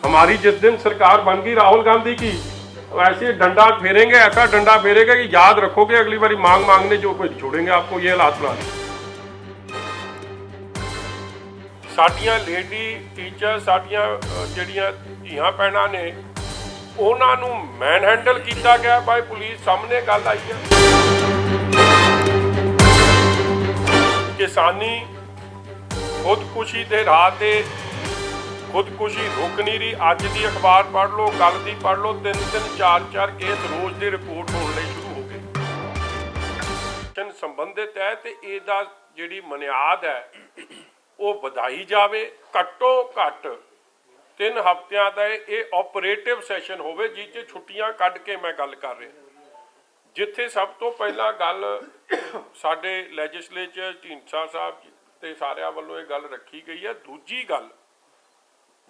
हमारी जिस दिन सरकार बन गई राहुल गांधी की वैसे डंडा फेरेंगे ऐसा डंडा फेरेंगे कि याद रखोगे अगली बारी मांग मांगने जो कोई छोड़ेंगे आपको ये हालात बना दें। ਸਾਡੀਆਂ ਲੇਡੀ ਟੀਚਰ ਸਾਡੀਆਂ ਅਹ, ਜਿਹੜੀਆਂ ਧੀਆਂ ਭੈਣਾਂ ਨੇ ਉਹਨਾਂ ਨੂੰ ਮੈਨ ਹੈਂਡਲ ਕੀਤਾ ਗਿਆ ਬਾਈ ਪੁਲਿਸ ਸਾਹਮਣੇ ਗੱਲ ਆਈ ਹੈ ਕਿਸਾਨੀ ਖੁਦਕੁਸ਼ੀ ਦੇ ਰਾਹ ਤੇ ਖੁਦਕੁਸ਼ੀ ਰੁਕ ਨਹੀਂ ਰਹੀ। ਅੱਜ ਦੀ ਅਖਬਾਰ ਪੜ੍ਹ ਲਓ ਕੱਲ ਦੀ ਪੜ੍ਹ ਲਓ, ਤਿੰਨ ਤਿੰਨ, ਚਾਰ ਚਾਰ ਕੇਸ ਰੋਜ਼ ਦੀ ਰਿਪੋਰਟ ਹੋਣ ਲਈ ਸ਼ੁਰੂ ਹੋ ਗਏ। ਜਨ ਸੰਬੰਧਿਤ ਹੈ ਤੇ ਇਹਦਾ ਜਿਹੜੀ ਮਨਿਆਦ ਹੈ, ਉਹ ਵਧਾਈ ਜਾਵੇ, ਘੱਟੋ ਘੱਟ ਤਿੰਨ ਹਫ਼ਤਿਆਂ ਦਾ ਇਹ- ਇਹ ਆਪਰੇਟਿਵ ਸੈਸ਼ਨ ਹੋਵੇ, ਜਿਸ 'ਚ ਛੁੱਟੀਆਂ ਕੱਢ ਕੇ ਮੈਂ ਗੱਲ ਕਰ ਰਿਹਾ। ਜਿੱਥੇ ਸਭ ਤੋਂ ਪਹਿਲਾਂ ਗੱਲ ਸਾਡੇ ਲੈਜਿਸਲੇਚਰ ਢੀਂਡਸਾ ਸਾਹਿਬ ਤੇ ਸਾਰਿਆਂ ਵੱਲੋਂ ਇਹ ਗੱਲ ਰੱਖੀ ਗਈ ਹੈ। ਦੂਜੀ ਗੱਲ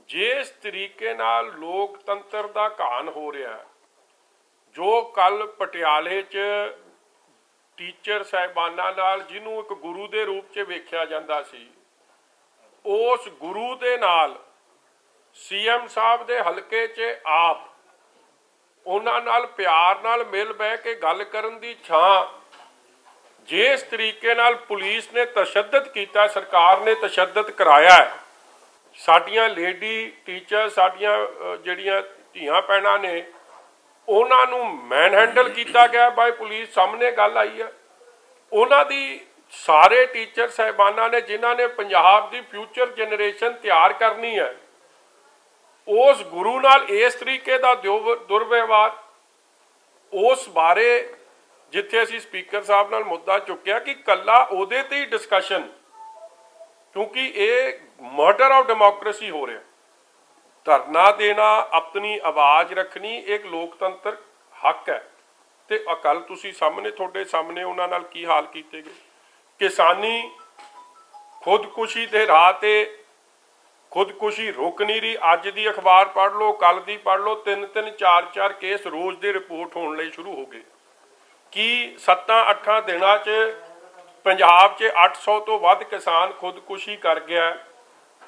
ਜਿਸ ਤਰੀਕੇ ਨਾਲ ਲੋਕਤੰਤਰ ਦਾ ਘਾਣ ਹੋ ਰਿਹਾ ਜੋ ਕੱਲ ਪਟਿਆਲੇ 'ਚ ਟੀਚਰ ਸਾਹਿਬਾਨਾਂ ਨਾਲ ਜਿਹਨੂੰ ਇੱਕ ਗੁਰੂ ਦੇ ਰੂਪ 'ਚ ਵੇਖਿਆ ਜਾਂਦਾ ਸੀ, ਉਸ ਗੁਰੂ ਦੇ ਨਾਲ ਸੀਐਮ ਸਾਹਿਬ ਦੇ ਹਲਕੇ 'ਚ ਆਪ ਉਹਨਾਂ ਨਾਲ ਪਿਆਰ ਨਾਲ ਮਿਲ ਬਹਿ ਕੇ ਗੱਲ ਕਰਨ ਦੀ ਛਾਂ ਜਿਸ ਤਰੀਕੇ ਨਾਲ ਪੁਲਿਸ ਨੇ ਤਸ਼ੱਦਦ ਕੀਤਾ, ਸਰਕਾਰ ਨੇ ਤਸ਼ੱਦਦ ਕਰਾਇਆ ਹੈ ਸਾਡੀਆਂ ਲੇਡੀ ਟੀਚਰ ਸਾਡੀਆਂ ਜਿਹੜੀਆਂ ਧੀਆਂ ਭੈਣਾਂ ਨੇ, ਉਹਨਾਂ ਨੂੰ ਮੈਨ ਹੈਂਡਲ ਕੀਤਾ ਗਿਆ ਬਾਈ ਪੁਲਿਸ, ਸਾਹਮਣੇ ਗੱਲ ਆਈ ਹੈ ਉਹਨਾਂ ਦੀ ਸਾਰੇ ਟੀਚਰ ਸਹਿਬਾਨਾਂ ਨੇ, ਜਿਨ੍ਹਾਂ ਨੇ ਪੰਜਾਬ ਦੀ ਫਿਊਚਰ ਜਨਰੇਸ਼ਨ ਤਿਆਰ ਕਰਨੀ ਹੈ, ਉਸ ਗੁਰੂ ਨਾਲ ਇਸ ਤਰੀਕੇ ਦਾ ਦਿਉ- ਦੁਰਵਿਵਹਾਰ, ਉਸ ਬਾਰੇ ਜਿੱਥੇ ਅਸੀਂ ਸਪੀਕਰ ਸਾਹਿਬ ਨਾਲ ਮੁੱਦਾ ਚੁੱਕਿਆ ਕਿ ਕੱਲਾ ਉਹਦੇ ਤੇ ਹੀ ਡਿਸਕਸ਼ਨ ਕਿਉਂਕਿ ਇਹ ਮਰਡਰ ਆਫ ਡੈਮੋਕ੍ਰੇਸੀ ਹੋ ਰਿਹਾ। ਧਰਨਾ ਦੇਣਾ, ਆਪਣੀ ਆਵਾਜ਼ ਰੱਖਣੀ ਇੱਕ ਲੋਕਤੰਤਰ ਹੱਕ ਹੈ। ਤੇ ਅਕਲ ਤੁਸੀਂ ਸਾਹਮਣੇ, ਤੁਹਾਡੇ ਸਾਹਮਣੇ ਉਹਨਾਂ ਨਾਲ ਕੀ ਹਾਲ ਕੀਤੇ ਗਏ? ਕਿਸਾਨੀ ਖੁਦਕੁਸ਼ੀ ਦੇ ਰਾਹ ਤੇ ਖੁਦਕੁਸ਼ੀ ਰੁਕ ਨਹੀਂ ਰਹੀ। ਅੱਜ ਦੀ ਅਖਬਾਰ ਪੜ੍ਹ ਲਓ ਕੱਲ ਦੀ ਪੜ੍ਹ ਲਓ, ਤਿੰਨ ਤਿੰਨ, ਚਾਰ ਚਾਰ ਕੇਸ ਰੋਜ਼ ਦੇ ਰਿਪੋਰਟ ਹੋਣ ਲਈ ਸ਼ੁਰੂ ਹੋ ਗਏ। ਕੀ 7-8 ਦਿਨਾਂ 'ਚ ਪੰਜਾਬ 'ਚ 800 ਤੋਂ ਵੱਧ ਕਿਸਾਨ ਖੁਦਕੁਸ਼ੀ ਕਰ ਗਿਆ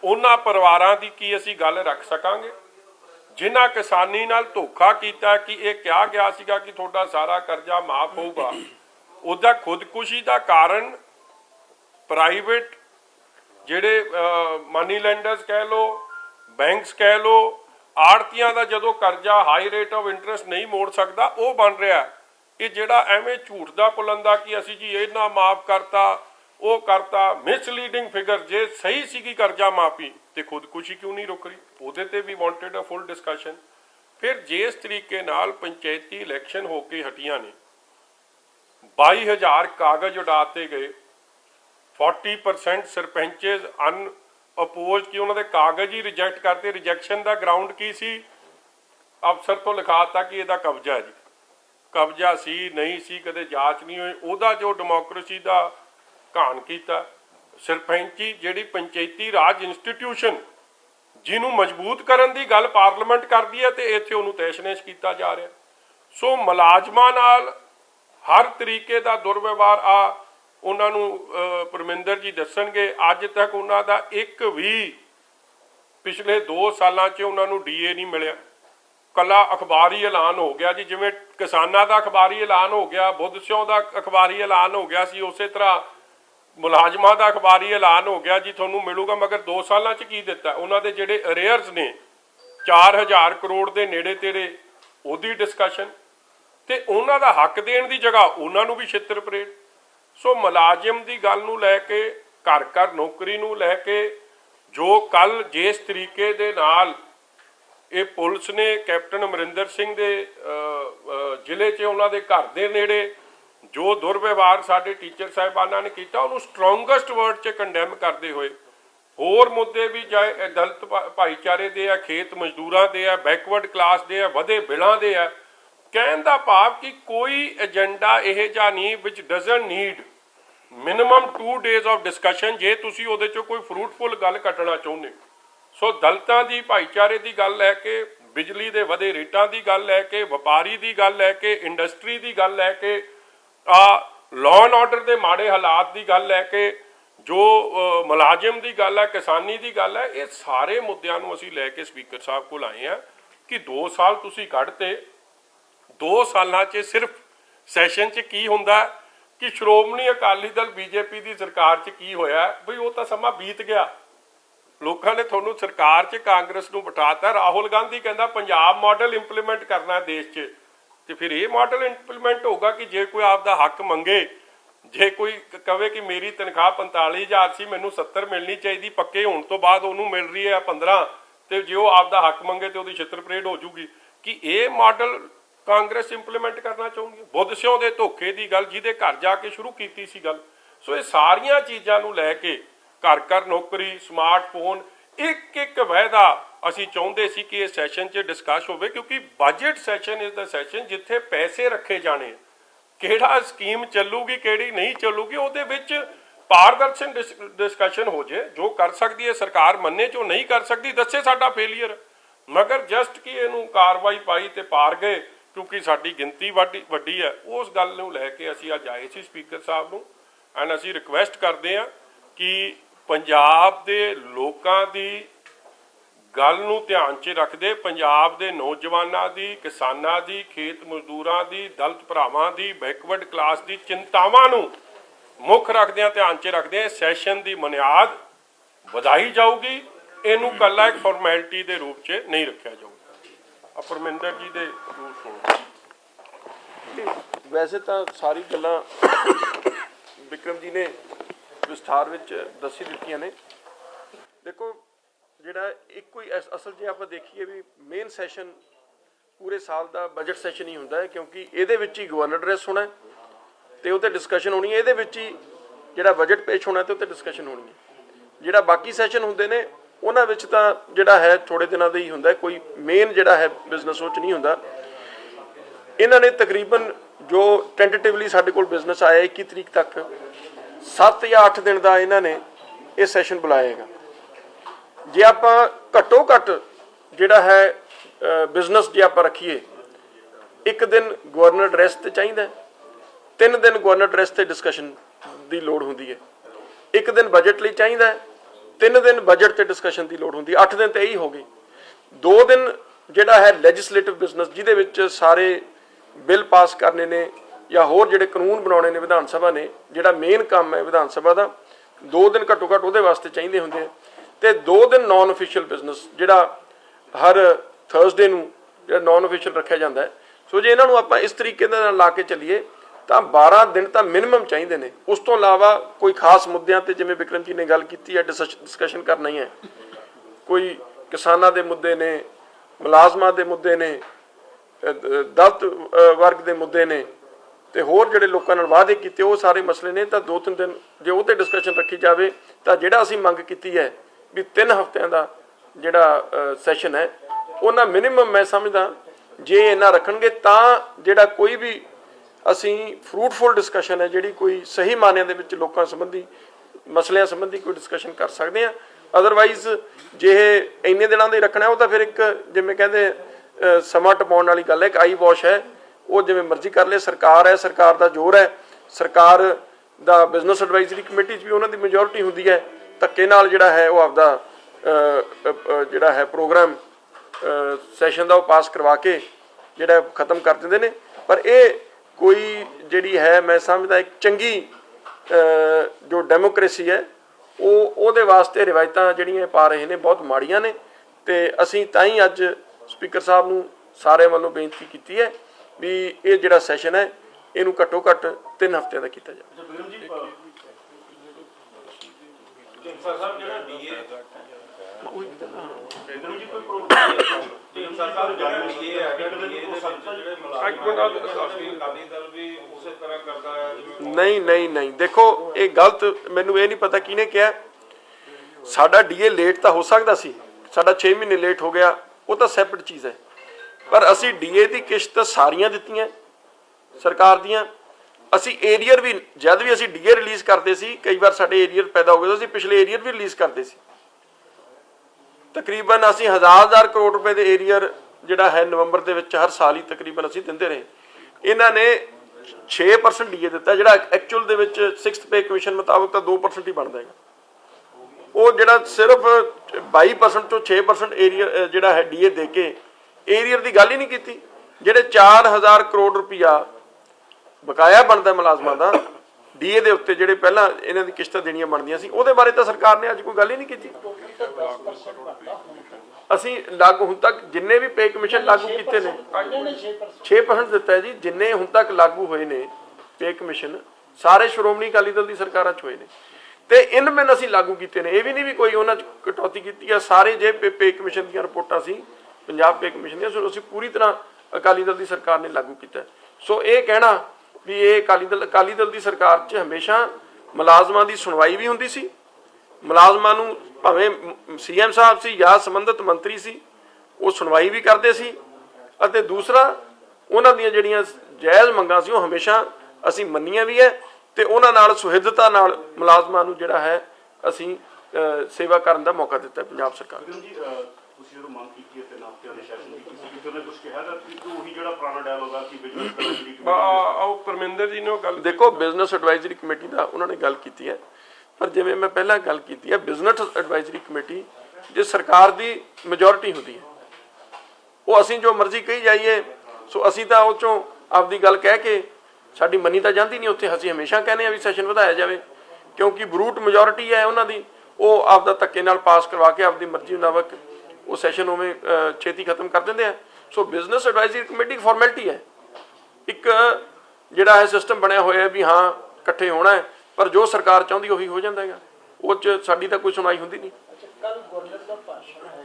ਉਹਨਾਂ ਪਰਿਵਾਰਾਂ ਦੀ ਕੀ ਅਸੀਂ ਗੱਲ ਰੱਖ ਸਕਾਂਗੇ? ਜਿਨ੍ਹਾਂ ਕਿਸਾਨੀ ਨਾਲ ਧੋਖਾ ਕੀਤਾ ਕਿ ਇਹ ਕਿਹਾ ਗਿਆ ਸੀਗਾ ਕਿ ਤੁਹਾਡਾ ਸਾਰਾ ਕਰਜ਼ਾ ਮਾਫ ਹੋਊਗਾ। ਉਹਦਾ ਖੁਦਕੁਸ਼ੀ ਦਾ ਕਾਰਨ ਪ੍ਰਾਈਵੇਟ ਜਿਹੜੇ ਮਨੀ ਲੈਂਡਰਸ ਕਹਿ ਲੋ ਬੈਂਕਸ ਕਹਿ ਲੋ ਆੜਤੀਆਂ ਦਾ ਜਦੋਂ ਕਰਜ਼ਾ ਹਾਈ ਰੇਟ ਆਫ ਇੰਟਰਸਟ ਨਹੀਂ ਮੋੜ ਸਕਦਾ, ਉਹ ਬਣ ਰਿਹਾ ਇਹ ਜਿਹੜਾ ਐਵੇਂ ਝੂਠ ਦਾ ਪੁਲੰਦਾ ਕਿ ਅਸੀਂ ਜੀ ਇਹਨਾਂ ਮਾਫ ਕਰਤਾ, ਉਹ ਕਰਤਾ ਮਿਸਲੀਡਿੰਗ ਫਿਗਰ ਜੇ ਸਹੀ ਸੀਗੀ ਕਰਜ਼ਾ ਮਾਫੀ, ਤੇ ਖੁਦਕੁਸ਼ੀ ਕਿਉਂ ਨਹੀਂ ਰੁਕ ਰਹੀ? ਉਹਦੇ ਤੇ ਵੀ ਵਾਂਟਡ ਅ ਫੁੱਲ ਡਿਸਕਸ਼ਨ ਫਿਰ ਜਿਸ ਤਰੀਕੇ ਨਾਲ ਪੰਚਾਇਤੀ ਇਲੈਕਸ਼ਨ ਹੋ ਕੇ ਹਟੀਆਂ ਨੇ 22000 ਕਾਗਜ਼ ਉਡਾਤੇ ਗਏ 40% ਸਰਪੰਚਸ ਅਨ ਅਪੋਜ਼ਡ ਕਿ ਉਹਨਾਂ ਦੇ ਕਾਗਜ਼ ਹੀ ਰਿਜੈਕਟ ਕਰਤੇ। ਰਿਜੈਕਸ਼ਨ ਦਾ ਗਰਾਊਂਡ ਕੀ ਸੀ? ਅਫਸਰ ਤੋਂ ਲਿਖਾਤਾ ਕਿ ਇਹਦਾ ਕਬਜ਼ਾ ਹੈ ਜੀ। ਕਬਜ਼ਾ ਸੀ, ਨਹੀਂ ਸੀ, ਕਦੇ ਜਾਂਚ ਨਹੀਂ ਹੋਈ। ਉਹਦਾ ਜੋ ਡੈਮੋਕ੍ਰੇਸੀ ਦਾ ਘਾਣ ਕੀਤਾ, ਸਰਪੰਚੀ ਜਿਹੜੀ ਪੰਚਾਇਤੀ ਰਾਜ ਇੰਸਟੀਟਿਊਸ਼ਨ ਜਿਹਨੂੰ ਮਜ਼ਬੂਤ ਕਰਨ ਦੀ ਗੱਲ ਪਾਰਲੀਮੈਂਟ ਕਰਦੀ ਹੈ ਤੇ ਇੱਥੇ ਉਹਨੂੰ ਤੈਸ਼ਨੇਸ਼ ਕੀਤਾ ਜਾ ਰਿਹਾ। ਸੋ ਮੁਲਾਜ਼ਮਾਂ ਨਾਲ ਹਰ ਤਰੀਕੇ ਦਾ ਦੁਰਵਿਵਹਾਰ ਆ, ਉਹਨਾਂ ਨੂੰ ਪਰਮਿੰਦਰ ਜੀ ਦੱਸਣਗੇ, ਅੱਜ ਤੱਕ ਉਹਨਾਂ ਦਾ ਇੱਕ ਵੀ ਪਿਛਲੇ 2 ਸਾਲਾਂ 'ਚ ਉਹਨਾਂ ਨੂੰ ਡੀਏ ਨਹੀਂ ਮਿਲਿਆ। ਕੱਲਾ ਅਖਬਾਰੀ ਐਲਾਨ ਹੋ ਗਿਆ ਜੀ, ਜਿਵੇਂ ਕਿਸਾਨਾਂ ਦਾ ਅਖਬਾਰੀ ਐਲਾਨ ਹੋ ਗਿਆ, ਬੁੱਧ ਸਿਉਂ ਦਾ ਅਖਬਾਰੀ ਐਲਾਨ ਹੋ ਗਿਆ ਸੀ, ਉਸੇ ਤਰ੍ਹਾਂ ਮੁਲਾਜ਼ਮਾਂ ਦਾ ਅਖਬਾਰੀ ਐਲਾਨ ਹੋ ਗਿਆ ਜੀ, ਤੁਹਾਨੂੰ ਮਿਲੂਗਾ, ਮਗਰ 2 ਸਾਲਾਂ 'ਚ ਕੀ ਦਿੱਤਾ? ਉਹਨਾਂ ਦੇ ਜਿਹੜੇ ਅਰੇਅਰਸ ਨੇ 4000 ਕਰੋੜ ਦੇ ਨੇੜੇ ਤੇੜੇ, ਉਹਦੀ ਡਿਸਕਸ਼ਨ ਤੇ ਉਹਨਾਂ ਦਾ ਹੱਕ ਦੇਣ ਦੀ ਜਗ੍ਹਾ ਉਹਨਾਂ ਨੂੰ ਵੀ ਛਿੱਤਰ ਪਰੇਡ। ਸੋ ਮੁਲਾਜ਼ਮ ਦੀ ਗੱਲ ਨੂੰ ਲੈ ਕੇ, ਘਰ ਘਰ ਨੌਕਰੀ ਨੂੰ ਲੈ ਕੇ, ਜੋ ਕੱਲ ਜਿਸ ਤਰੀਕੇ ਦੇ ਨਾਲ ਇਹ ਪੁਲਿਸ ਨੇ ਕੈਪਟਨ ਅਮਰਿੰਦਰ ਸਿੰਘ ਦੇ ਜ਼ਿਲ੍ਹੇ 'ਚ ਉਹਨਾਂ ਦੇ ਘਰ ਦੇ ਨੇੜੇ ਜੋ ਦੁਰਵਿਵਹਾਰ ਸਾਡੇ ਟੀਚਰ ਸਾਹਿਬਾਨਾਂ ਨੇ ਕੀਤਾ, ਉਹਨੂੰ ਸਟਰੋਂਗੈਸਟ ਵਰਡ 'ਚ ਕੰਡੈਮ ਕਰਦੇ ਹੋਏ ਹੋਰ ਮੁੱਦੇ ਵੀ ਚਾਹੇ ਇਹ ਦਲਿਤ ਭਾਈਚਾਰੇ ਦੇ ਆ, ਖੇਤ ਮਜ਼ਦੂਰਾਂ ਦੇ ਆ ਬੈਕਵਰਡ ਕਲਾਸ ਦੇ ਆ, ਵਧੇ ਬਿਲਾਂ ਦੇ ਆ, ਕਹਿਣ ਦਾ ਭਾਵ ਕਿ ਕੋਈ ਏਜੰਡਾ ਇਹ ਜਾਂ ਨਹੀਂ ਵਿਚ doesn't need minimum 2 days of discussion ਜੇ ਤੁਸੀਂ ਉਹਦੇ ਚੋਂ ਕੋਈ ਫਰੂਟਫੁਲ ਗੱਲ ਕੱਢਣਾ ਚਾਹੁੰਦੇ ਹੋ। ਸੋ ਦਲਤਾਂ ਦੀ, ਭਾਈਚਾਰੇ ਦੀ ਗੱਲ ਲੈ ਕੇ, ਬਿਜਲੀ ਦੇ ਵਧੇ ਰੇਟਾਂ ਦੀ ਗੱਲ ਲੈ ਕੇ, ਵਪਾਰੀ ਦੀ ਗੱਲ ਲੈ ਕੇ, ਇੰਡਸਟਰੀ ਦੀ ਗੱਲ ਲੈ ਕੇ, ਆ ਲਾਅ ਐਂਡ ਆਰਡਰ ਦੇ ਮਾੜੇ ਹਾਲਾਤ ਦੀ ਗੱਲ ਲੈ ਕੇ, ਜੋ ਮੁਲਾਜ਼ਮ ਦੀ ਗੱਲ ਹੈ, ਕਿਸਾਨੀ ਦੀ ਗੱਲ ਹੈ, ਇਹ ਸਾਰੇ ਮੁੱਦਿਆਂ ਨੂੰ ਅਸੀਂ ਲੈ ਕੇ ਸਪੀਕਰ ਸਾਹਿਬ ਕੋਲ ਆਏ ਆ ਕਿ 2 ਸਾਲ ਤੁਸੀਂ ਕੱਢਤੇ। 2 ਸਾਲਾਂ 'ਚ ਸਿਰਫ ਸੈਸ਼ਨ 'ਚ ਕੀ ਹੁੰਦਾ ਕਿ ਸ਼੍ਰੋਮਣੀ ਅਕਾਲੀ ਦਲ, ਬੀਜੇਪੀ ਦੀ ਸਰਕਾਰ 'ਚ ਕੀ ਹੋਇਆ? ਬਈ ਉਹ ਤਾਂ ਸਮਾਂ ਬੀਤ ਗਿਆ। ਲੋਕਾਂ ਨੇ ਤੁਹਾਨੂੰ ਸਰਕਾਰ 'ਚ ਕਾਂਗਰਸ ਨੂੰ ਬਿਠਾਤਾ। ਰਾਹੁਲ ਗਾਂਧੀ ਕਹਿੰਦਾ, ਪੰਜਾਬ ਮਾਡਲ ਇੰਪਲੀਮੈਂਟ ਕਰਨਾ ਦੇਸ਼ 'ਚ। ਤੇ ਫਿਰ ਇਹ ਮਾਡਲ ਇੰਪਲੀਮੈਂਟ ਹੋਊਗਾ ਕਿ ਜੇ ਕੋਈ ਆਪਦਾ ਹੱਕ ਮੰਗੇ, ਜੇ ਕੋਈ ਕਵੇ ਕਿ ਮੇਰੀ ਤਨਖਾਹ 45000 ਸੀ, ਮੈਨੂੰ 70 ਮਿਲਣੀ ਚਾਹੀਦੀ, ਪੱਕੇ ਹੋਣ ਤੋਂ ਬਾਅਦ ਉਹਨੂੰ ਮਿਲ ਰਹੀ ਹੈ 15 ਤੇ ਜੇ ਉਹ ਆਪਦਾ ਹੱਕ ਮੰਗੇ ਤੇ ਉਹਦੀ ਛਿੱਤਰ ਪਰੇਡ ਹੋ ਜੂਗੀ। ਕਿ ਇਹ ਮਾਡਲ ਕਾਂਗਰਸ ਇੰਪਲੀਮੈਂਟ ਕਰਨਾ ਚਾਹੁੰਦੀ? ਬੁੱਧ ਸਿਉਂ ਦੇ ਧੋਖੇ ਦੀ ਗੱਲ, ਜਿਹਦੇ ਘਰ ਜਾ ਕੇ ਸ਼ੁਰੂ ਕੀਤੀ ਸੀ ਗੱਲ। ਸੋ ਇਹ ਸਾਰੀਆਂ ਚੀਜ਼ਾਂ ਨੂੰ ਲੈ ਕੇ ਘਰ ਘਰ ਨੌਕਰੀ ਸਮਾਰਟਫੋਨ ਇੱਕ ਇੱਕ ਵਾਅਦਾ ਅਸੀਂ ਚਾਹੁੰਦੇ ਸੀ ਕਿ ਇਹ ਸੈਸ਼ਨ 'ਚ ਡਿਸਕਸ ਹੋਵੇ ਕਿਉਂਕਿ budget session is the session ਜਿੱਥੇ ਪੈਸੇ ਰੱਖੇ ਜਾਣੇ ਕਿਹੜਾ ਸਕੀਮ ਚੱਲੂਗੀ, ਕਿਹੜੀ ਨਹੀਂ ਚੱਲੂਗੀ, ਉਹਦੇ ਵਿੱਚ ਪਾਰਦਰਸ਼ਨ ਡਿਸਕਸ਼ਨ ਹੋ ਜੇ। ਜੋ ਕਰ ਸਕਦੀ ਹੈ ਸਰਕਾਰ ਮੰਨੇ, ਜੋ ਨਹੀਂ ਕਰ ਸਕਦੀ, ਦੱਸੇ ਸਾਡਾ ਫੇਲਿਅਰ ਮਗਰ ਜਸਟ ਕਿ ਇਹਨੂੰ ਕਾਰਵਾਈ ਪਾਈ ਤੇ ਪਾਰ ਗਏ, ਕਿਉਂਕਿ ਸਾਡੀ ਗਿਣਤੀ ਵੱਡੀ ਵੱਡੀ ਹੈ। ਉਸ ਗੱਲ ਨੂੰ ਲੈ ਕੇ ਅਸੀਂ ਅੱਜ ਆਏ ਸੀ ਸਪੀਕਰ ਸਾਹਿਬ ਨੂੰ ਐਂਡ ਅਸੀਂ ਰਿਕੁਐਸਟ ਕਰਦੇ ਹਾਂ ਕਿ ਪੰਜਾਬ ਦੇ ਲੋਕਾਂ ਦੀ ਗੱਲ ਨੂੰ ਧਿਆਨ 'ਚ ਰੱਖਦੇ, ਪੰਜਾਬ ਦੇ ਨੌਜਵਾਨਾਂ ਦੀ, ਕਿਸਾਨਾਂ ਦੀ, ਖੇਤ ਮਜ਼ਦੂਰਾਂ ਦੀ, ਦਲਤ ਭਰਾਵਾਂ ਦੀ, ਬੈਕਵਰਡ ਕਲਾਸ ਦੀ ਚਿੰਤਾਵਾਂ ਨੂੰ ਮੁੱਖ ਰੱਖਦਿਆਂ ਧਿਆਨ 'ਚ ਰੱਖਦੇ, ਸੈਸ਼ਨ ਦੀ ਬੁਨਿਆਦ ਵਧਾਈ ਜਾਊਗੀ, ਇਹਨੂੰ ਕੱਲਾ ਇੱਕ ਫਾਰਮੈਲਿਟੀ ਦੇ ਰੂਪ 'ਚ ਨਹੀਂ ਰੱਖਿਆ ਜਾਊਗਾ। ਅਪਰਮਿੰਦਰ ਜੀ ਦੇ ਰੂਪ ਸੁਣੋ। ਵੈਸੇ ਤਾਂ ਸਾਰੀ ਗੱਲਾਂ ਵਿਕਰਮ ਜੀ ਨੇ ਵਿਸਥਾਰ ਵਿੱਚ ਦੱਸੀ ਦਿੱਤੀਆਂ ਨੇ। ਦੇਖੋ, ਜਿਹੜਾ ਇੱਕੋ ਹੀ ਅਸਲ ਜੇ ਆਪਾਂ ਦੇਖੀਏ ਵੀ ਮੇਨ ਸੈਸ਼ਨ ਪੂਰੇ ਸਾਲ ਦਾ ਬਜਟ ਸੈਸ਼ਨ ਹੀ ਹੁੰਦਾ ਹੈ, ਕਿਉਂਕਿ ਇਹਦੇ ਵਿੱਚ ਹੀ ਗਵਰਨਰ ਐਡਰੈਸ ਹੋਣਾ ਹੈ ਤੇ ਉਹ ਤੇ ਡਿਸਕਸ਼ਨ ਹੋਣੀ ਹੈ। ਇਹਦੇ ਵਿੱਚ ਹੀ ਜਿਹੜਾ ਬਜਟ ਪੇਸ਼ ਹੋਣਾ ਤੇ ਉਹ ਤੇ ਡਿਸਕਸ਼ਨ ਹੋਣੀ ਹੈ। ਜਿਹੜਾ ਬਾਕੀ ਸੈਸ਼ਨ ਹੁੰਦੇ ਨੇ, ਉਹਨਾਂ ਵਿੱਚ ਤਾਂ ਜਿਹੜਾ ਹੈ ਥੋੜੇ ਦਿਨਾਂ ਦਾ ਹੀ ਹੁੰਦਾ ਕੋਈ ਮੇਨ ਜਿਹੜਾ ਹੈ ਬਿਜ਼ਨਸ ਉਹ ਚ ਨਹੀਂ ਹੁੰਦਾ। ਇਹਨਾਂ ਨੇ ਤਕਰੀਬਨ ਜੋ ਟੈਂਟੇਟਿਵਲੀ ਸਾਡੇ ਕੋਲ ਬਿਜ਼ਨਸ ਆਇਆ 21 ਤਰੀਕ ਤੱਕ 7 ਜਾਂ 8 ਦਿਨ ਦਾ ਇਹਨਾਂ ਨੇ ਇਹ ਸੈਸ਼ਨ ਬੁਲਾਏਗਾ। ਜੇ ਆਪਾਂ ਘੱਟੋ ਘੱਟ ਜਿਹੜਾ ਹੈ ਬਿਜ਼ਨਸ ਜੇ ਆਪਾਂ ਰੱਖੀਏ, ਇੱਕ ਦਿਨ ਗਵਰਨਰ ਐਡਰੈਸ ਤੇ ਚਾਹੀਦਾ ਤਿੰਨ ਦਿਨ ਗਵਰਨਰ ਐਡਰੈਸ ਤੇ ਡਿਸਕਸ਼ਨ ਦੀ ਲੋੜ ਹੁੰਦੀ ਹੈ। ਇੱਕ ਦਿਨ ਬਜਟ ਲਈ ਚਾਹੀਦਾ ਤਿੰਨ ਦਿਨ ਬਜਟ ਤੇ ਡਿਸਕਸ਼ਨ ਦੀ ਲੋੜ ਹੁੰਦੀ ਹੈ। 8 ਦਿਨ ਤੇ ਇਹੀ ਹੋ ਗਏ। ਦੋ ਦਿਨ ਜਿਹੜਾ ਹੈ ਲੈਜਿਸਲੇਟਿਵ ਬਿਜ਼ਨਸ ਜਿਹਦੇ ਵਿੱਚ ਸਾਰੇ ਬਿੱਲ ਪਾਸ ਕਰਨੇ ਨੇ ਜਾਂ ਹੋਰ ਜਿਹੜੇ ਕਾਨੂੰਨ ਬਣਾਉਣੇ ਨੇ ਵਿਧਾਨ ਸਭਾ ਨੇ, ਜਿਹੜਾ ਮੇਨ ਕੰਮ ਹੈ ਵਿਧਾਨ ਸਭਾ ਦਾ, ਦੋ ਦਿਨ ਘੱਟੋ ਘੱਟ ਉਹਦੇ ਵਾਸਤੇ ਚਾਹੀਦੇ ਹੁੰਦੇ ਆ। ਤੇ ਦੋ ਦਿਨ ਨਾਨ ਅਫੀਸ਼ੀਅਲ ਬਿਜ਼ਨਸ ਜਿਹੜਾ ਹਰ ਥਰਸਡੇ ਨੂੰ ਜਿਹੜਾ ਨਾਨ ਅਫੀਸ਼ੀਅਲ ਰੱਖਿਆ ਜਾਂਦਾ ਸੋ ਜੇ ਇਹਨਾਂ ਨੂੰ ਆਪਾਂ ਇਸ ਤਰੀਕੇ ਦੇ ਨਾਲ ਲਾ ਕੇ ਚੱਲੀਏ, ਤਾਂ 12 ਦਿਨ ਤਾਂ ਮਿਨੀਮਮ ਚਾਹੀਦੇ ਨੇ। ਉਸ ਤੋਂ ਇਲਾਵਾ ਕੋਈ ਖਾਸ ਮੁੱਦਿਆਂ ਤੇ ਜਿਵੇਂ ਵਿਕਰਮ ਜੀ ਨੇ ਗੱਲ ਕੀਤੀ ਹੈ ਡਿਸਕਸ਼ਨ ਕਰਨਾ ਹੀ ਹੈ। ਕੋਈ ਕਿਸਾਨਾਂ ਦੇ ਮੁੱਦੇ ਨੇ, ਮੁਲਾਜ਼ਮਾਂ ਦੇ ਮੁੱਦੇ ਨੇ ਦਲਤ ਵਰਗ ਦੇ ਮੁੱਦੇ ਨੇ ਤੇ ਹੋਰ ਜਿਹੜੇ ਲੋਕਾਂ ਨਾਲ ਵਾਅਦੇ ਕੀਤੇ, ਉਹ ਸਾਰੇ ਮਸਲੇ ਨੇ, ਤਾਂ ਦੋ ਤਿੰਨ ਦਿਨ ਜੇ ਉਹ ਤੇ ਡਿਸਕਸ਼ਨ ਰੱਖੀ ਜਾਵੇ, ਤਾਂ ਜਿਹੜਾ ਅਸੀਂ ਮੰਗ ਕੀਤੀ ਹੈ ਵੀ ਤਿੰਨ ਹਫ਼ਤਿਆਂ ਦਾ ਜਿਹੜਾ ਸੈਸ਼ਨ ਹੈ, ਉਹਨਾਂ ਮਿਨੀਮਮ ਮੈਂ ਸਮਝਦਾ, ਜੇ ਇਹਨਾਂ ਰੱਖਣਗੇ, ਤਾਂ ਜਿਹੜਾ ਕੋਈ ਵੀ ਅਸੀਂ ਫਰੂਟਫੁਲ ਡਿਸਕਸ਼ਨ ਹੈ, ਜਿਹੜੀ ਕੋਈ ਸਹੀ ਮਾਨਿਆਂ ਦੇ ਵਿੱਚ ਲੋਕਾਂ ਸੰਬੰਧੀ, ਮਸਲਿਆਂ ਸੰਬੰਧੀ ਕੋਈ ਡਿਸਕਸ਼ਨ ਕਰ ਸਕਦੇ ਆ ਅਦਰਵਾਈਜ਼ ਜੇ ਇਹ ਇੰਨੇ ਦਿਨਾਂ ਦੇ ਰੱਖਣਾ, ਉਹ ਤਾਂ ਫਿਰ ਇੱਕ, ਜਿਵੇਂ ਕਹਿੰਦੇ ਸਮਾਂ ਟਪਾਉਣ ਵਾਲੀ ਗੱਲ ਹੈ, ਇੱਕ ਆਈ ਵਾਸ਼ ਹੈ। ਉਹ ਜਿਵੇਂ ਮਰਜ਼ੀ ਕਰ ਲੇ ਸਰਕਾਰ ਹੈ, ਸਰਕਾਰ ਦਾ ਜ਼ੋਰ ਹੈ, ਸਰਕਾਰ ਦਾ ਬਿਜ਼ਨਸ ਐਡਵਾਈਜ਼ਰੀ ਕਮੇਟੀ 'ਚ ਵੀ ਉਹਨਾਂ ਦੀ ਮੈਜੋਰਿਟੀ ਹੁੰਦੀ ਹੈ, ਧੱਕੇ ਨਾਲ ਜਿਹੜਾ ਹੈ ਉਹ ਆਪਦਾ ਜਿਹੜਾ ਹੈ ਪ੍ਰੋਗਰਾਮ ਸੈਸ਼ਨ ਦਾ ਉਹ ਪਾਸ ਕਰਵਾ ਕੇ ਜਿਹੜਾ ਖਤਮ ਕਰ ਦਿੰਦੇ ਨੇ। ਪਰ ਇਹ ਕੋਈ ਜਿਹੜੀ ਹੈ, ਮੈਂ ਸਮਝਦਾ ਇੱਕ ਚੰਗੀ ਜੋ ਡੈਮੋਕ੍ਰੇਸੀ ਹੈ, ਉਹ, ਉਹਦੇ ਵਾਸਤੇ ਰਿਵਾਇਤਾਂ ਜਿਹੜੀਆਂ ਪਾ ਰਹੇ ਨੇ ਬਹੁਤ ਮਾੜੀਆਂ ਨੇ ਤੇ ਅਸੀਂ ਤਾਂ ਹੀ ਅੱਜ ਸਪੀਕਰ ਸਾਹਿਬ ਨੂੰ ਸਾਰੇ ਵੱਲੋਂ ਬੇਨਤੀ ਕੀਤੀ ਹੈ ਵੀ ਇਹ ਜਿਹੜਾ ਸੈਸ਼ਨ ਹੈ ਇਹਨੂੰ ਘੱਟੋ ਘੱਟ 3 ਹਫ਼ਤਿਆਂ ਦਾ ਕੀਤਾ ਜਾਵੇ। ਬਿਕਰਮ ਜੀ ਢੀਂਡਸਾ ਸਾਹਿਬ ਜਿਹੜਾ ਡੀਏ ਬਿਕਰਮ ਜੀ ਕੋਈ ਪ੍ਰੋਗਰਾਮ ਢੀਂਡਸਾ ਸਾਹਿਬ ਜਿਹੜਾ ਡੀਏ ਹੈਗਾ ਡੀਏ ਦੇ ਵਿੱਚ ਜਿਹੜੇ ਇੱਕ ਮੁਲਾਜ਼ਮ ਮਿੰਟ ਆਹ ਦੱਸ। ਦਿਓ। ਅਕਾਲੀ ਦਲ ਵੀ ਉਸੇ ਤਰ੍ਹਾਂ ਕਰਦਾ ਹੈ ਜਿਵੇਂ ਨਹੀਂ ਨਹੀਂ ਨਹੀਂ। ਦੇਖੋ ਇਹ ਗਲਤ ਮੈਨੂੰ ਇਹ ਨਹੀਂ ਪਤਾ ਕਿਹਨੇ ਕਿਹਾ। ਸਾਡਾ ਡੀਏ ਲੇਟ ਤਾਂ ਹੋ ਸਕਦਾ ਸੀ। ਸਾਡਾ 6 ਮਹੀਨੇ ਲੇਟ ਹੋ ਗਿਆ। ਉਹ ਤਾਂ ਸੈਪਰੇਟ ਚੀਜ਼ ਹੈ। ਪਰ ਅਸੀਂ ਡੀਏ ਦੀ ਕਿਸ਼ਤ ਸਾਰੀਆਂ ਦਿੱਤੀਆਂ ਸਰਕਾਰ ਦੀਆਂ। ਅਸੀਂ ਏਰੀਅਰ ਵੀ, ਜਦ ਵੀ ਅਸੀਂ ਡੀਏ ਰਿਲੀਜ਼ ਕਰਦੇ ਸੀ, ਕਈ ਵਾਰ ਸਾਡੇ ਏਰੀਅਰ ਪੈਦਾ ਹੋ ਗਏ ਤਾਂ ਅਸੀਂ ਪਿਛਲੇ ਏਰੀਅਰ ਵੀ ਰਿਲੀਜ਼ ਕਰਦੇ ਸੀ। ਤਕਰੀਬਨ ਅਸੀਂ ਹਜ਼ਾਰ ਹਜ਼ਾਰ ਕਰੋੜ ਰੁਪਏ ਦੇ ਏਰੀਅਰ ਜਿਹੜਾ ਹੈ, ਨਵੰਬਰ ਦੇ ਵਿੱਚ ਹਰ ਸਾਲ ਹੀ ਤਕਰੀਬਨ ਅਸੀਂ ਦਿੰਦੇ ਰਹੇ। ਇਹਨਾਂ ਨੇ 6% ਡੀਏ ਦਿੱਤਾ, ਜਿਹੜਾ ਐਕਚੁਅਲ ਦੇ ਵਿੱਚ 6th ਪੇ ਕਮਿਸ਼ਨ ਮੁਤਾਬਕ ਤਾਂ 2% ਹੀ ਬਣਦਾ ਹੈਗਾ। ਉਹ ਜਿਹੜਾ ਸਿਰਫ 22% ਤੋਂ 6% ਏਰੀਆ ਜਿਹੜਾ ਹੈ ਡੀਏ ਦੇ ਕੇ ਏਰੀਅਰ ਦੀ ਗੱਲ ਹੀ ਨਹੀਂ ਕੀਤੀ। ਜਿਹੜੇ 4000 ਕਰੋੜ ਰੁਪਇਆ ਬਕਾਇਆ ਬਣਦਾ ਮੁਲਾਜ਼ਮਾਂ ਦਾ ਡੀਏ ਦੇ ਉੱਤੇ ਜਿਹੜੇ ਪਹਿਲਾਂ ਇਹਨਾਂ ਦੀ ਕਿਸ਼ਤਾਂ ਦੇਣੀਆਂ ਬਣਦੀਆਂ ਸੀ, ਉਹਦੇ ਬਾਰੇ ਤਾਂ ਸਰਕਾਰ ਨੇ ਅੱਜ ਕੋਈ ਗੱਲ ਹੀ ਨਹੀਂ ਕੀਤੀ। ਅਸੀਂ ਲਾਗੂ ਹੁਣ ਤੱਕ ਜਿੰਨੇ ਵੀ ਪੇ ਕਮਿਸ਼ਨ ਲਾਗੂ ਕੀਤੇ ਨੇ 6% ਦਿੱਤਾ ਜੀ, ਜਿੰਨੇ ਹੁਣ ਤੱਕ ਲਾਗੂ ਹੋਏ ਨੇ ਪੇ ਕਮਿਸ਼ਨ, ਸਾਰੇ ਸ਼੍ਰੋਮਣੀ ਅਕਾਲੀ ਦਲ ਦੀ ਸਰਕਾਰਾਂ 'ਚ ਹੋਏ ਨੇ। ਤੇ ਇਨ ਬਿਨ ਅਸੀਂ ਲਾਗੂ ਕੀਤੇ ਨੇ, ਇਹ ਵੀ ਨਹੀਂ ਵੀ ਕੋਈ ਉਹਨਾਂ 'ਚ ਕਟੌਤੀ ਕੀਤੀ ਆ, ਸਾਰੇ ਜੇ ਪੇ ਕਮਿਸ਼ਨ ਦੀਆਂ ਰਿਪੋਰਟਾਂ ਸੀ ਪੰਜਾਬ ਪੇ ਕਮਿਸ਼ਨ ਦੀਆਂ, ਸੋ ਅਸੀਂ ਪੂਰੀ ਤਰ੍ਹਾਂ ਅਕਾਲੀ ਦਲ ਦੀ ਸਰਕਾਰ ਨੇ ਲਾਗੂ ਕੀਤਾ ਸੋ ਇਹ ਕਹਿਣਾ ਵੀ ਇਹ ਅਕਾਲੀ ਦਲ ਅਕਾਲੀ ਦਲ ਦੀ ਸਰਕਾਰ 'ਚ ਹਮੇਸ਼ਾ ਮੁਲਾਜ਼ਮਾਂ ਦੀ ਸੁਣਵਾਈ ਵੀ ਹੁੰਦੀ ਸੀ। ਮੁਲਾਜ਼ਮਾਂ ਨੂੰ ਭਾਵੇਂ ਸੀਐਮ ਸਾਹਿਬ ਸੀ ਜਾਂ ਸੰਬੰਧਿਤ ਮੰਤਰੀ ਸੀ, ਉਹ ਸੁਣਵਾਈ ਵੀ ਕਰਦੇ ਸੀ। ਅਤੇ ਦੂਸਰਾ, ਉਹਨਾਂ ਦੀਆਂ ਜਿਹੜੀਆਂ ਜਾਇਜ਼ ਮੰਗਾਂ ਸੀ, ਉਹ ਹਮੇਸ਼ਾ ਅਸੀਂ ਮੰਨੀਆਂ ਵੀ ਹੈ ਤੇ ਉਹਨਾਂ ਨਾਲ ਸੁਹਿਰਦਤਾ ਨਾਲ ਮੁਲਾਜ਼ਮਾਂ ਨੂੰ ਜਿਹੜਾ ਹੈ ਅਸੀਂ ਸੇਵਾ ਕਰਨ ਦਾ ਮੌਕਾ ਦਿੱਤਾ ਪੰਜਾਬ ਸਰਕਾਰ ਨੇ। ਜੀ ਤੁਸੀਂ ਜਦੋਂ ਮੰਗ ਕੀਤੀ ਹੈ ਤਿੰਨ ਹਫ਼ਤਿਆਂ ਦੇ ਸੈਸ਼ਨ ਦੀ ਕਿਸੇ ਕਿਸੇ ਨੇ ਕੁਝ ਕਿਹਾ ਤਾਂ ਕਿ ਉਹੀ ਜਿਹੜਾ ਪੁਰਾਣਾ ਡਾਇਲੋਗ ਆ ਕਿ ਬਿਜ਼ਨਸ ਕਮਿਊਨਿਟੀ ਬਾ- ਆਓ ਪਰਮਿੰਦਰ ਜੀ ਨੇ ਉਹ ਗੱਲ ਦੇਖੋ ਬਿਜ਼ਨਸ ਐਡਵਾਈਜ਼ਰੀ ਕਮੇਟੀ ਦਾ ਉਹਨਾਂ ਨੇ ਗੱਲ ਕੀਤੀ ਹੈ ਪਰ ਜਿਵੇਂ ਮੈਂ ਪਹਿਲਾਂ ਗੱਲ ਕੀਤੀ ਹੈ ਬਿਜ਼ਨਸ ਐਡਵਾਈਜ਼ਰੀ ਕਮੇਟੀ ਜੇ ਸਰਕਾਰ ਦੀ ਮੈਜੋਰਿਟੀ ਹੁੰਦੀ ਹੈ ਉਹ ਅਸੀਂ ਜੋ ਮਰਜ਼ੀ ਕਹੀ ਜਾਈਏ ਸੋ ਅਸੀਂ ਤਾਂ ਉਹ ਚੋਂ ਆਪਦੀ ਗੱਲ ਕਹਿ ਕੇ ਸਾਡੀ ਮੰਨੀ ਤਾਂ ਜਾਂਦੀ ਨਹੀਂ ਉੱਥੇ ਅਸੀਂ ਹਮੇਸ਼ਾ ਕਹਿੰਦੇ ਆ ਵੀ ਸੈਸ਼ਨ ਵਧਾਇਆ ਜਾਵੇ ਕਿਉਂਕਿ ਬਰੂਟ ਮੈਜੋਰਿਟੀ ਹੈ ਉਹਨਾਂ ਦੀ ਉਹ ਆਪਦਾ ਧੱਕੇ ਨਾਲ ਪਾਸ ਕਰਵਾ ਕੇ ਆਪਦੀ ਮਰਜ਼ੀ ਮੁਤਾਬਕ ਉਹ ਸੈਸ਼ਨ ਉਵੇਂ ਛੇਤੀ ਖਤਮ ਕਰ ਦਿੰਦੇ ਆ। So business advisory committee formality ਹੈ। ਇੱਕ ਜਿਹੜਾ ਹੈ ਸਿਸਟਮ ਬਣਿਆ ਹੋਇਆ ਹੈ ਵੀ ਹਾਂ ਇਕੱਠੇ ਹੋਣਾ ਹੈ ਪਰ ਜੋ ਸਰਕਾਰ ਚਾਹੁੰਦੀ ਉਹੀ ਹੋ ਜਾਂਦਾ ਹੈਗਾ। ਉਹ ਚ ਸਾਡੀ ਤਾਂ ਕੋਈ ਸੁਣਾਈ ਹੁੰਦੀ ਨਹੀਂ। ਕੱਲ ਗਵਰਨਰ ਦਾ ਭਾਸ਼ਣ ਹੈ।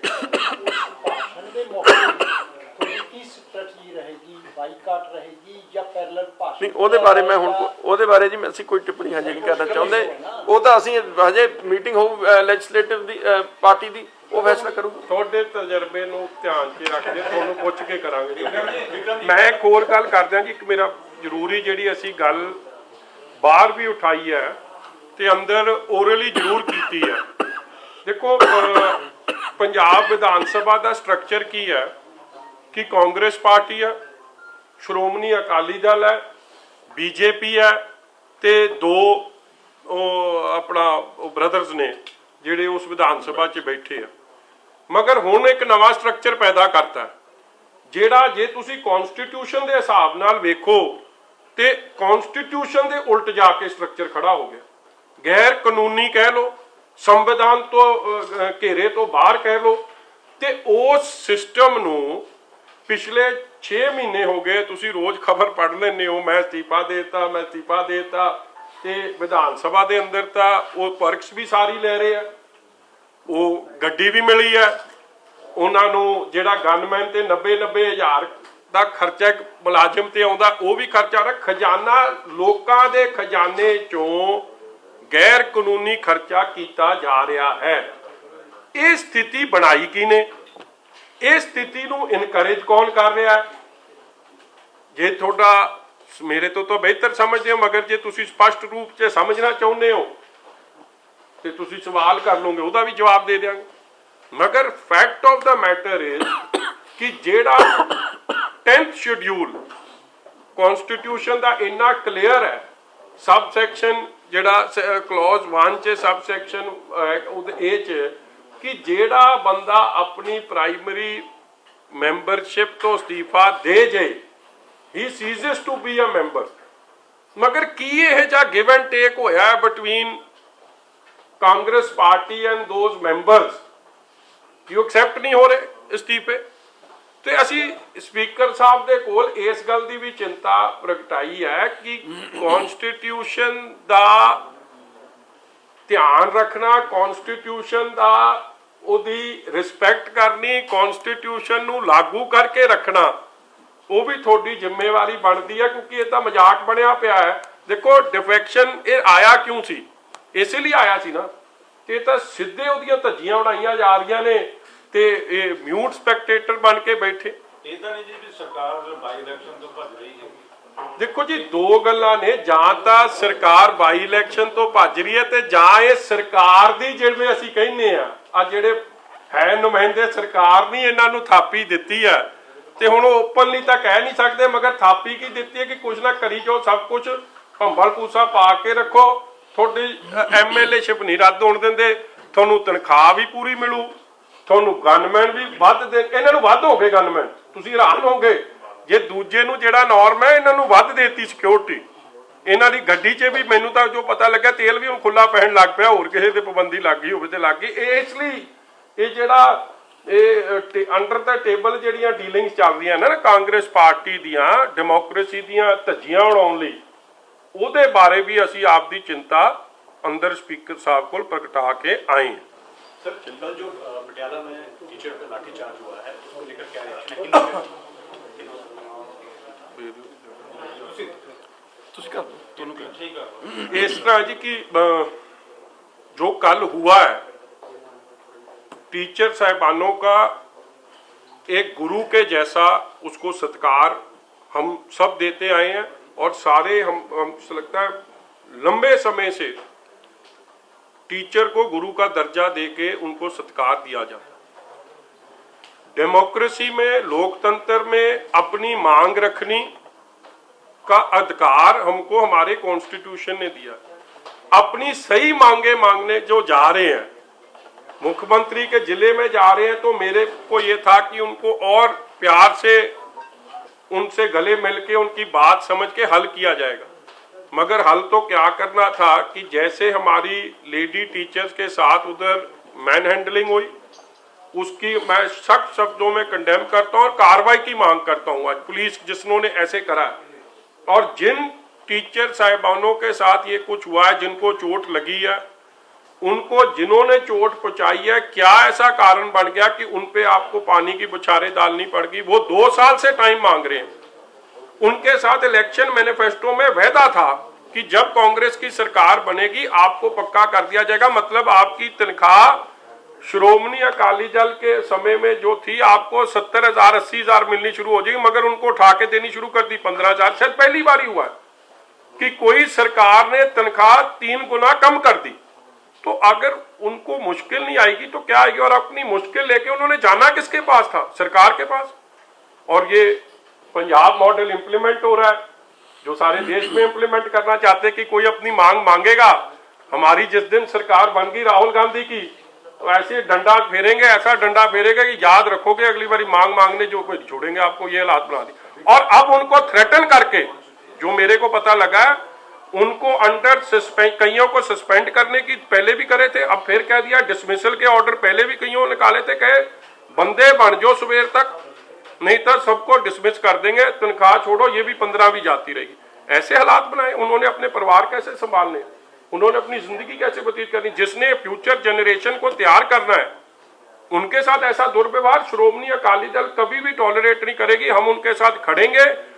ਭਾਸ਼ਣ ਦੇ ਮੌਕੇ ਤੁਹਾਡੀ ਕੀ ਸਟ੍ਰੈਟਜੀ ਰਹੇਗੀ? ਬਾਈਕਾਟ ਰਹੇਗੀ ਜਾਂ ਪੈਰਲਲ ਭਾਸ਼ਣ ਨਹੀਂ ਉਹਦੇ ਬਾਰੇ ਮੈਂ ਹੁਣ ਉਹਦੇ ਬਾਰੇ ਜੀ ਮੈਂ ਅਸੀਂ ਕੋਈ ਟਿੱਪਣੀ ਹਜੇ ਨਹੀਂ ਕਰਨਾ ਚਾਹੁੰਦੇ। ਉਹ ਤਾਂ ਅਸੀਂ ਹਜੇ ਮੀਟਿੰਗ ਹੋਊ ਲੈਜਿਸਲੇਟਿਵ ਦੀ ਪਾਰਟੀ ਦੀ। ਉਹ ਫੈਸਲਾ ਕਰੂਗੀ। ਤੁਹਾਡੇ ਤਜਰਬੇ ਨੂੰ ਧਿਆਨ 'ਚ ਰੱਖ ਕੇ ਤੁਹਾਨੂੰ ਪੁੱਛ ਕੇ ਕਰਾਂਗੇ। ਮੈਂ ਇੱਕ ਹੋਰ ਗੱਲ ਕਰਦਿਆਂ ਜੀ ਇੱਕ ਮੇਰਾ ਜ਼ਰੂਰੀ ਜਿਹੜੀ ਅਸੀਂ ਗੱਲ ਬਾਹਰ ਵੀ ਉਠਾਈ ਹੈ ਤੇ ਅੰਦਰ ਓਰਲੀ ਜ਼ਰੂਰ ਕੀਤੀ ਹੈ। ਦੇਖੋ ਪੰਜਾਬ ਵਿਧਾਨ ਸਭਾ ਦਾ ਸਟਰਕਚਰ ਕੀ ਹੈ? ਕਿ ਕਾਂਗਰਸ ਪਾਰਟੀ ਹੈ, ਸ਼੍ਰੋਮਣੀ ਅਕਾਲੀ ਦਲ ਹੈ, ਬੀਜੇਪੀ ਹੈ ਤੇ ਦੋ, ਉਹ, ਆਪਣਾ, ਉਹ ਬ੍ਰਦਰਸ ਨੇ ਜਿਹੜੇ ਉਸ ਵਿਧਾਨ ਸਭਾ 'ਚ ਬੈਠੇ ਆ। ਮਗਰ ਹੁਣ ਇੱਕ ਨਵਾਂ ਸਟਰਕਚਰ ਪੈਦਾ ਕਰਤਾ। ਜਿਹੜਾ ਜੇ ਤੁਸੀਂ ਕਨਸਟੀਟਿਊਸ਼ਨ ਦੇ ਹਿਸਾਬ ਨਾਲ ਵੇਖੋ, ਤੇ ਕਨਸਟੀਟਿਊਸ਼ਨ ਦੇ ਉਲਟ ਜਾ ਕੇ ਸਟਰਕਚਰ ਖੜਾ ਹੋ ਗਿਆ। ਗੈਰ ਕਾਨੂੰਨੀ ਕਹਿ ਲੋ ਸੰਵਿਧਾਨ ਤੋਂ ਘੇਰੇ ਤੋਂ ਬਾਹਰ ਕਹਿ ਲੋ ਤੇ ਉਸ ਸਿਸਟਮ ਨੂੰ ਪਿਛਲੇ 6 ਮਹੀਨੇ ਹੋ ਗਏ ਤੁਸੀਂ ਰੋਜ਼ ਖਬਰ ਪੜ੍ਹ ਲੈਂਦੇ ਹੋ, ਮੈਂ ਅਸਤੀਫਾ ਦੇਤਾ, ਮੈਂ ਅਸਤੀਫਾ ਦੇਤਾ, ਤੇ ਵਿਧਾਨ ਸਭਾ ਦੇ ਅੰਦਰ ਤਾਂ ਉਹ ਪਰਕਸ ਵੀ ਸਾਰੀ ਲੈ ਰਹੇ ਆ। ਉਹ ਗੱਡੀ ਵੀ ਮਿਲੀ ਹੈ। ਉਹਨਾਂ ਨੂੰ ਜਿਹੜਾ ਗਨਮੈਨ ਤੇ 90 90 ਹਜ਼ਾਰ ਦਾ ਖਰਚਾ ਮੁਲਾਜ਼ਮ ਤੇ ਆਉਂਦਾ, ਉਹ ਵੀ ਖਰਚਾ ਰਿਹਾ ਖਜ਼ਾਨਾ ਲੋਕਾਂ ਦੇ ਖਜ਼ਾਨੇ ਚੋਂ ਗੈਰ ਕਾਨੂੰਨੀ ਖਰਚਾ ਕੀਤਾ ਜਾ ਰਿਹਾ ਹੈ। ਇਹ ਸਥਿਤੀ ਬਣਾਈ ਕਿਨੇ ਇਹ ਸਥਿਤੀ ਨੂੰ ਇਨਕਰੇਜ ਕੌਣ ਕਰ ਰਿਹਾ ਹੈ? ਜੇ ਤੁਹਾਡਾ, ਮੇਰੇ ਤੋਂ ਤਾਂ ਬਿਹਤਰ ਸਮਝਦੇ ਹੋ, ਮਗਰ ਜੇ ਤੁਸੀਂ ਸਪਸ਼ਟ ਰੂਪ 'ਚ ਸਮਝਣਾ ਚਾਹੁੰਦੇ ਹੋ ਤੇ ਤੁਸੀਂ ਸਵਾਲ ਕਰ ਲਓਗੇ, ਉਹਦਾ ਵੀ ਜਵਾਬ ਦੇ ਦਿਆਂਗੇ। ਮਗਰ fact of the matter is ਕਿ ਜਿਹੜਾ 10th ਸ਼ਡਿਊਲ ਕਨਸਟੀਟਿਊਸ਼ਨ ਦਾ ਇੰਨਾ ਕਲੀਅਰ ਹੈ ਸਬ ਸੈਕਸ਼ਨ ਜਿਹੜਾ ਕਲੌਜ਼ 1 ਚ ਸਬ ਸੈਕਸ਼ਨ ਉਹਦੇ ਇਹ ਚ, ਕਿ ਜਿਹੜਾ ਬੰਦਾ ਆਪਣੀ ਪ੍ਰਾਇਮਰੀ ਮੈਂਬਰਸ਼ਿਪ ਤੋਂ ਅਸਤੀਫਾ ਦੇ ਜੇ ਹੀ ceases to be a member ਮਗਰ ਕੀ ਇਹ ਜਾਂ ਗਿਵ ਐਂਡ ਟੇਕ ਹੋਇਆ between Congress party and those members you accept ਨਹੀਂ ਹੋ ਰਹੇ ਅਸਤੀਫੇ? ਤੇ ਅਸੀਂ ਸਪੀਕਰ ਸਾਹਿਬ ਦੇ ਕੋਲ ਇਸ ਗੱਲ ਦੀ ਵੀ ਚਿੰਤਾ ਪ੍ਰਗਟਾਈ ਹੈ ਕਿ ਕਨਸਟੀਟਿਊਸ਼ਨ ਦਾ ਧਿਆਨ ਰੱਖਣਾ ਕਨਸਟੀਟਿਊਸ਼ਨ ਦਾ ਉਹਦੀ ਰਿਸਪੈਕਟ ਕਰਨੀ ਕਨਸਟੀਟਿਊਸ਼ਨ ਨੂੰ ਲਾਗੂ ਕਰਕੇ ਰੱਖਣਾ, ਉਹ ਵੀ ਤੁਹਾਡੀ ਜ਼ਿੰਮੇਵਾਰੀ ਬਣਦੀ ਹੈ ਕਿਉਂਕਿ ਇਹ ਤਾਂ ਮਜ਼ਾਕ ਬਣਿਆ ਪਿਆ ਹੈ। ਦੇਖੋ ਡਿਫੈਕਸ਼ਨ ਇਹ ਆਇਆ ਕਿਉਂ ਸੀ? ਇਸੇ ਲਈ ਆਇਆ ਸੀ ਨਾ ਤੇ ਤਾਂ ਸਿੱਧੇ ਉਹਦੀਆਂ ਧੱਜੀਆਂ ਉਡਾਈਆਂ ਜਾ ਰਹੀਆਂ ਨੇ ਤੇ ਇਹ ਮਿਊਟ ਸਪੈਕਟੇਟਰ ਬਣ ਕੇ ਬੈਠੇ। ਤਾਂ ਨਹੀਂ ਜੀ ਵੀ ਸਰਕਾਰ ਬਾਈ ਇਲੈਕਸ਼ਨ ਤੋਂ ਭੱਜ ਰਹੀ ਹੈ। ਦੇਖੋ ਜੀ ਦੋ ਗੱਲਾਂ ਨੇ ਜਾਂ ਤਾਂ ਸਰਕਾਰ ਬਾਈ ਇਲੈਕਸ਼ਨ ਤੋਂ ਭੱਜ ਰਹੀ ਹੈ ਤੇ ਜਾਂ ਇਹ ਸਰਕਾਰ ਦੀ ਜਿਵੇਂ ਅਸੀਂ ਕਹਿੰਦੇ ਆ ਆ ਜਿਹੜੇ ਹੈ ਨੁਮਾਇੰਦੇ ਸਰਕਾਰ ਨਹੀਂ ਇਹਨਾਂ ਨੂੰ ਥਾਪੀ ਦਿੱਤੀ ਹੈ। ਤੇ ਹੁਣ ਉਹ ਓਪਨਲੀ ਤਾਂ ਕਹਿ ਨਹੀਂ ਸਕਦੇ ਮਗਰ ਥਾਪੀ ਕੀ ਦਿੱਤੀ ਹੈ ਕਿ ਕੁਝ ਨਾ ਕਰੀ ਜੋ ਸਭ ਕੁਝ ਭੰਬਲ ਪੂਸਾ ਪਾ ਕੇ ਰੱਖੋ। ਤੁਹਾਡੀ ਐਮਐਲਏਸ਼ਿਪ ਨਹੀਂ ਰੱਦ ਹੋਣ ਦਿੰਦੇ। ਤੁਹਾਨੂੰ ਤਨਖਾਹ ਵੀ ਪੂਰੀ ਮਿਲੂ। ਤੁਹਾਨੂੰ ਗਨਮੈਨ ਵੀ ਵੱਧ ਦੇ, ਇਹਨਾਂ ਨੂੰ ਵੱਧ ਹੋ ਗਏ ਗਨਮੈਨ। ਤੁਸੀਂ ਹੈਰਾਨ ਹੋਗੇ। ਜੇ ਦੂਜੇ ਨੂੰ ਜਿਹੜਾ ਨਾਰਮ ਹੈ, ਇਹਨਾਂ ਨੂੰ ਵੱਧ ਦੇਤੀ ਸਿਕਿਉਰਿਟੀ ਇਹਨਾਂ ਦੀ ਗੱਡੀ 'ਚ ਵੀ ਮੈਨੂੰ ਤਾਂ ਜੋ ਪਤਾ ਲੱਗਾ ਤੇਲ ਵੀ ਹੁਣ ਖੁੱਲਾ ਪੈਣ ਲੱਗ ਪਿਆ, ਹੋਰ ਕਿਸੇ ਤੇ ਪਾਬੰਦੀ ਲੱਗ ਗਈ, ਹੋਵੇ ਤੇ ਲੱਗ ਗਈ। ਇਹ ਇਸ ਲਈ ਇਹ ਜਿਹੜਾ, ਇਹ ਅੰਡਰ ਦਾ ਟੇਬਲ ਜਿਹੜੀਆਂ ਡੀਲਿੰਗਸ ਚੱਲ ਰਹੀਆਂ ਨੇ ਨਾ, ਕਾਂਗਰਸ ਪਾਰਟੀ ਦੀਆਂ ਡੈਮੋਕ੍ਰੇਸੀ ਦੀਆਂ ਧੱਜੀਆਂ ਉਡਾਉਣ ਲਈ ਉਹਦੇ ਬਾਰੇ ਵੀ ਅਸੀਂ ਆਪ ਦੀ ਚਿੰਤਾ ਅੰਦਰ ਸਪੀਕਰ ਸਾਹਿਬ ਕੋਲ ਪ੍ਰਗਟਾ ਕੇ ਆਏ ਹਾਂ सर कल जो अ, पटियाला में टीचर पे लाठीचार्ज हुआ है उसको लेकर क्या रिएक्शन है किन ਤੁਸੀਂ ਕਰ ਦਿਓ ਤੁਹਾਨੂੰ ਕਹਿ ठीक है इस तरह जी कि अ, जो कल हुआ है टीचर साहबानों का एक गुरु के जैसा उसको सत्कार हम सब देते आए हैं और सारे हम हमसे लगता है, लंबे समय से टीचर को, गुरु का दर्जा देके उनको सत्कार दिया जाता डेमोक्रेसी में, लोकतंत्र में अपनी मांग रखनी का अधिकार हमको, हमारे कॉन्स्टिट्यूशन ने दिया अपनी सही मांगे मांगने जो जा रहे हैं, मुख्यमंत्री के ज़िले में जा रहे हैं तो मेरे को ये था कि उनको और प्यार से उनसे गले मिल के उनकी बात समझ के हल किया जाएगा। मगर हल तो क्या करना था कि जैसे हमारी लेडी टीचर्स के साथ उधर मैन हैंडलिंग हुई, उसकी मैं सख्त शब्दों में कंडेम करता हूँ और कार्रवाई की मांग करता हूँ आज पुलिस जिसने ऐसे करा और जिन टीचर साहिबानों के साथ ये कुछ हुआ है, जिनको चोट लगी है उनको जिन्होंने चोट पहुंचाई है, क्या ऐसा कारण बन गया कि उन पे आपको पानी की बुछारें डालनी पड़ गई वो दो साल से टाइम मांग रहे हैं। उनके साथ इलेक्शन मैनिफेस्टो में वायदा था कि जब कांग्रेस की सरकार बनेगी, आपको पक्का कर दिया जाएगा। मतलब आपकी तनख्वाह श्रोमणी अकाली दल के समय में जो थी, आपको सत्तर हज़ार, अस्सी हज़ार मिलनी शुरू हो जाएगी, मगर उनको उठा के देनी शुरू कर दी। पंद्रह हज़ार। शायद पहली बार ही हुआ है कि कोई सरकार ने तनख्वाह तीन गुना कम कर दी। तो अगर उनको मुश्किल नहीं आएगी तो क्या आएगी? और अपनी मुश्किल लेके उन्होंने जाना किसके पास था? सरकार के पास। और ये पंजाब मॉडल इंप्लीमेंट हो रहा है, जो सारे देश में इंप्लीमेंट करना चाहते हैं कि कोई अपनी मांग मांगेगा। हमारी जिस दिन सरकार बन गई राहुल गांधी की तो ऐसे डंडा फेरेंगे, ऐसा डंडा फेरेगा कि याद रखोगे अगली बारी मांग मांगने जो कोई छोड़ेंगे आपको ये हालात बना दी और अब उनको थ्रेटन करके, जो मेरे को पता लगा उनको अंडर सस्पेंड कईयों को सस्पेंड करने की पहले भी करे थे, अब फिर कह दिया डिसमिसल के ऑर्डर पहले भी कईयों निकाले थे, कहे, बंदे बन जो सवेर तक, नहीं तो सबको डिसमिस कर देंगे, तनख्वाह छोड़ो, ये भी पंद्रह भी जाती रहेगी। ऐसे हालात बनाए, उन्होंने अपने परिवार कैसे संभालने? उन्होंने अपनी ज़िंदगी कैसे व्यतीत करनी? जिसने फ्यूचर जनरेशन को तैयार करना है, उनके साथ ऐसा दुर्व्यवहार, श्रोमणी अकाली दल कभी भी टॉलरेट नहीं करेगी, हम उनके साथ खड़ेंगे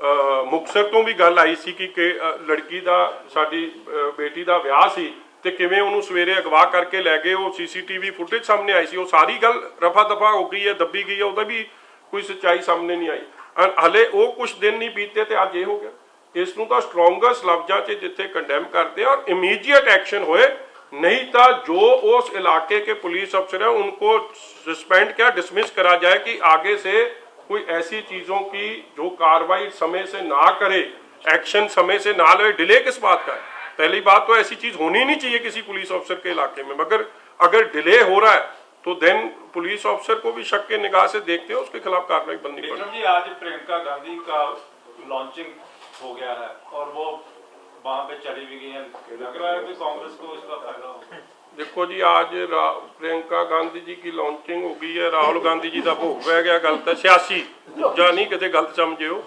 ਅ, ਮੁਕਤਸਰ ਤੋਂ ਵੀ ਗੱਲ ਆਈ ਸੀ ਕਿ ਕਿ ਅ, ਲੜਕੀ ਦਾ ਸਾਡੀ ਅ, ਬੇਟੀ ਦਾ ਵਿਆਹ ਸੀ ਤੇ ਕਿਵੇਂ ਉਹਨੂੰ ਸਵੇਰੇ ਅਗਵਾ ਕਰਕੇ ਲੈ ਗਏ ਉਹ ਸੀਸੀਟੀਵੀ ਫੁਟੇਜ ਸਾਹਮਣੇ ਆਈ ਸੀ ਉਹ ਸਾਰੀ ਗੱਲ ਰਫਾ ਦਫਾ ਹੋ ਗਈ ਹੈ ਦੱਬੀ ਗਈ ਹੈ ਉਹਦਾ ਵੀ ਕੋਈ ਸੱਚਾਈ ਸਾਹਮਣੇ ਨਹੀਂ ਆਈ ਅ- ਹਲੇ ਉਹ ਕੁਝ ਦਿਨ ਨਹੀਂ ਬੀਤੇ ਤੇ ਅੱਜ ਇਹ ਹੋ ਗਿਆ ਇਸ ਨੂੰ ਤਾਂ ਸਟਰੋਂਗੈਸਟ ਲਫ਼ਜ਼ਾਂ 'ਚ ਜਿੱਥੇ ਕੰਡੈਮ ਕਰਦੇ ਆ ਔਰ ਇਮੀਡੀਏਟ ਐਕਸ਼ਨ ਹੋਏ नहीं तो जो उस इलाके के पुलिस अफसर हैं उनको सस्पेंड क्या डिसमिस करा जाए कि आगे से कोई ऐसी चीज़ों की जो कार्रवाई समय से ना करे एक्शन समय से ना ले डिले किस बात का है? पहली बात तो ऐसी चीज़ होनी नहीं चाहिए किसी पुलिस अफसर के इलाके में। मगर अगर डिले हो रहा है तो देन पुलिस ऑफिसर को भी शक के निगाह से देखते हैं उसके खिलाफ कार्रवाई बननी पड़ेगी। जी आज प्रियंका गांधी का लॉन्चिंग हो गया है और वो वहाँ पे चली भी गई है। लग रहा है कि कांग्रेस को इसका फ़ायदा होगा। देखो जी आज रा- प्रियंका गांधी जी की लॉन्चिंग हो गई है राहुल गांधी जी ਦਾ ਭੋਗ ਪੈ ਗਿਆ ਗਲਤ ਹੈ ਸਿਆਸੀ ਜਾਂ ਨਹੀਂ ਕਿਤੇ ਗਲਤ ਸਮਝਿਓ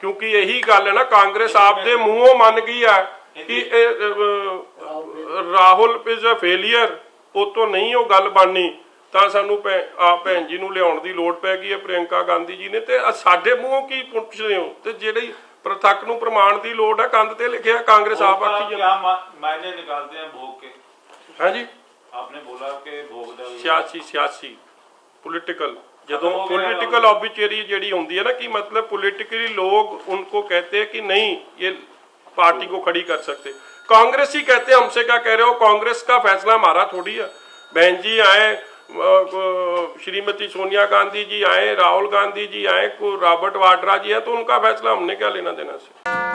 ਕਿਉਂਕਿ ਇਹੀ ਗੱਲ ਹੈ ਨਾ ਕਾਂਗਰਸ ਆਪਦੇ ਮੂੰਹੋਂ ਮੰਨ ਗਈ ਹੈ ਕਿ ਇਹ, ਅਹ, ਰਾਹੁਲ ਇਜ਼ ਅ ਫੇਲਿਅਰ ਉਹ ਤੋਂ ਨਹੀਂ ਉਹ ਗੱਲ ਬਣਨੀ ਤਾਂ ਸਾਨੂੰ ਭੈ- ਆ ਭੈਣ ਜੀ ਨੂੰ ਲਿਆਉਣ ਦੀ ਲੋੜ ਪੈ ਗਈ ਹੈ ਪ੍ਰਿਯੰਕਾ ਗਾਂਧੀ ਜੀ ਨੇ ਤੇ ਆਹ ਸਾਡੇ ਮੂੰਹੋਂ ਕੀ ਪੁੱਛਦੇ ਹੋ ਤੇ ਜਿਹੜੀ ਪ੍ਰਤੱਖ ਨੂੰ ਪ੍ਰਮਾਣ ਦੀ ਲੋੜ ਹੈ ਕੰਧ ਤੇ ਲਿਖਿਆ ਕਾਂਗਰਸ ਆਪ भोग का ਆਖੀ क्या मा- मायने निकालते हैं भोग के ਹਾਂਜੀ आपने बोला कि भोग ਦਾ ਵੀ- ਸਿਆਸੀ ਸਿਆਸੀ ਪੋਲਿਟੀਕਲ ਜਦੋਂ ਖਤਮ ਹੋ ਗਿਆ पॉलिटिकल ऑब्विचुअरी ਜਿਹੜੀ ਹੁੰਦੀ है ना कि मतलब पॉलिटिकली लोग उनको कहते हैं कि नहीं ये पार्टी को खड़ी कर सकते कांग्रेस ही कहते हैं हमसे क्या कह रहे हो कांग्रेस का फैसला हमारा थोड़ी है बहन जी आए अ, अ, श्रीमती सोनिया गांधी जी आए राहुल गांधी जी आए को रॉबर्ट वाड्रा जी है तो उनका फैसला हमने क्या लेना देना से